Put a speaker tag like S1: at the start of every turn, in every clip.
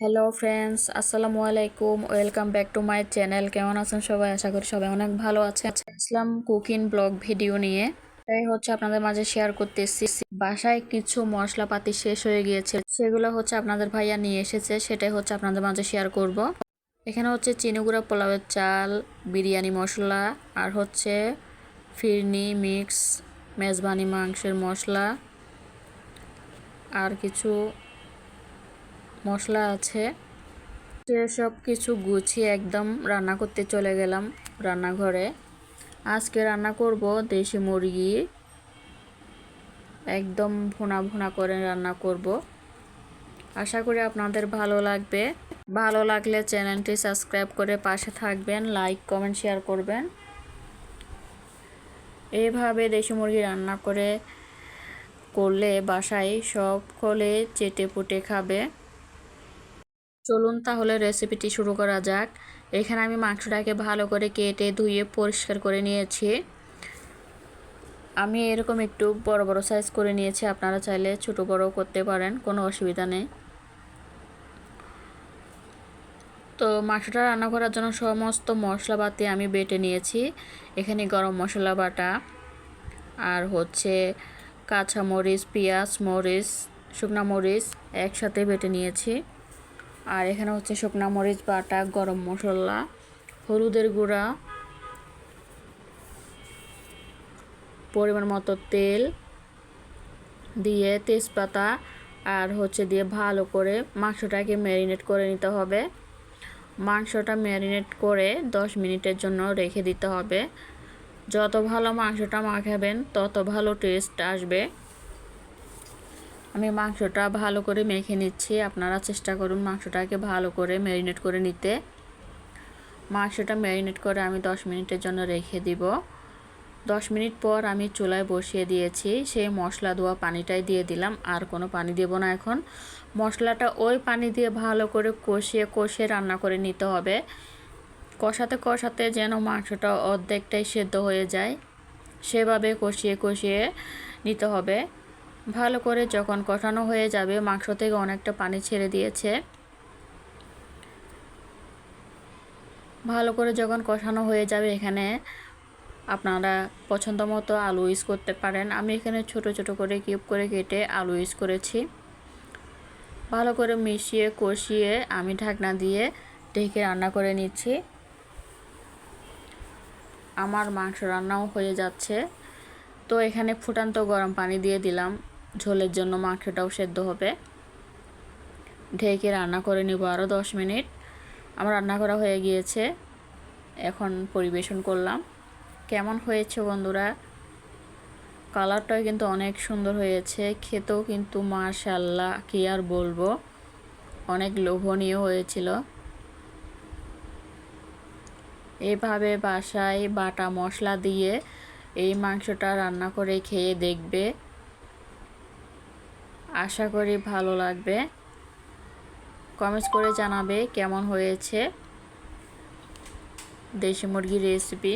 S1: Hello friends আসসালামু আলাইকুম welcome back to my channel কেমন আছেন সবাই? আশা করি সবাই অনেক ভালো আছে ইসলাম কুকিং ব্লগ ভিডিও নিয়ে। এটাই হচ্ছে আপনাদের মাঝে শেয়ার করতেছি। বাসায় কিছু মশলাপাতি শেষ হয়ে গিয়েছে। সেগুলো হচ্ছে আপনাদের ভাইয়া নিয়ে এসেছে। সেটাই হচ্ছে আপনাদের মাঝে শেয়ার করব। এখানে হচ্ছে চিনিগুড়া পোলাওয়ের চাল, বিরিয়ানি মশলা, আর হচ্ছে ফিরনি মিক্স, মেজবানি মাংসের মশলা, আর কিছু মশলা আছে। সব কিছু গুছিয়ে একদম রান্না করতে চলে গেলাম রান্নাঘরে। আজকে রান্না করব দেশি মুরগি। একদম ভুনা ভুনা করে রান্না করব। আশা করি আপনাদের ভালো লাগবে। ভালো লাগলে চ্যানেলটি সাবস্ক্রাইব করে পাশে থাকবেন, লাইক, কমেন্ট, শেয়ার করবেন। এইভাবে দেশি মুরগি রান্না করে করলে বাসায় সব খোলে চেটে পুটে খাবে। চলুন তাহলে রেসিপিটি শুরু করা যাক। এখানে আমি মাংসটাকে ভালো করে কেটে ধুয়ে পরিষ্কার করে নিয়েছি। আমি এরকম একটু বড় বড় সাইজ করে নিয়েছি, আপনারা চাইলে ছোট, বড় করতে পারেন, কোনো অসুবিধা নেই। তো মাংসটা রান্না করার জন্য সমস্ত মশলাপাতি আমি বেটে নিয়েছি। এখানে গরম মশলা বাটা, আর হচ্ছে কাঁচা মরিচ পেঁয়াজ মরিচ, শুকনা মরিচ একসাথে বেটে নিয়েছি। আর এখানে হচ্ছে শুকনা মরিচ বাটা, গরম মশলা, হলুদের গুঁড়া, পরিমাণ মতো তেল দিয়ে তেজপাতা আর হচ্ছে দিয়ে ভালো করে মাংসটাকে ম্যারিনেট করে নিতে হবে। মাংসটা ম্যারিনেট করে দশ মিনিটের জন্য রেখে দিতে হবে। যত ভালো মাংসটা মাখাবেন, তত ভালো টেস্ট আসবে। আমি মাংসটা ভালো করে মেখে নিচ্ছি। আপনারা চেষ্টা করুন মাংসটাকে ভালো করে ম্যারিনেট করে নিতে। মাংসটা ম্যারিনেট করে আমি 10 মিনিটের জন্য রেখে দিব। 10 মিনিট পর আমি চুলায় বসিয়ে দিয়েছি। সেই মশলা ধোয়া পানিটাই দিয়ে দিলাম। আর কোনো পানি দেব না এখন। মশলাটা ওই পানি দিয়ে ভালো করে কষিয়ে কষিয়ে রান্না করে নিতে হবে। কষাতে কষাতে যেন মাংসটা অর্ধেকটাই সেদ্ধ হয়ে যায়। সেভাবে কষিয়ে কষিয়ে নিতে হবে। ভালো করে যখন কষানো হয়ে যাবে, মাংস থেকে অনেকটা পানি ছেড়ে দিয়েছে। ভালো করে যখন কষানো হয়ে যাবে, এখানে আপনারা পছন্দ মতো আলু ইউজ করতে পারেন। আমি এখানে ছোট ছোট করে কিউব করে কেটে আলু ইউজ করেছি। ভালো করে মিশিয়ে, কষিয়ে আমি ঢাকনা দিয়ে ঢেকে রান্না করে নিচ্ছি। আমার মাংস রান্নাও হয়ে যাচ্ছে। তো এখানে ফুটান্ত গরম পানি দিয়ে দিলাম। ঝোলের জন্য মাংসটাও সেদ্ধ হবে। ঢেকে রান্না করে নিব আরও দশ মিনিট। আমার রান্না করা হয়ে গিয়েছে। এখন পরিবেশন করলাম। কেমন হয়েছে বন্ধুরা? কালারটাও কিন্তু অনেক সুন্দর হয়েছে। খেতেও কিন্তু মাশাল্লাহ কি আর বলব? অনেক লোভনীয় হয়েছিল। এভাবে বাসায় বাটা মশলা দিয়ে এই মাংসটা রান্না করে খেয়ে দেখবে। আশা করি ভালো লাগবে। কমেন্টস করে জানাবে কেমন হয়েছে দেশি মুরগির রেসিপি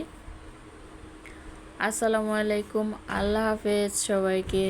S1: আসসালামু আলাইকুম, আল্লাহ হাফেজ সবাইকে।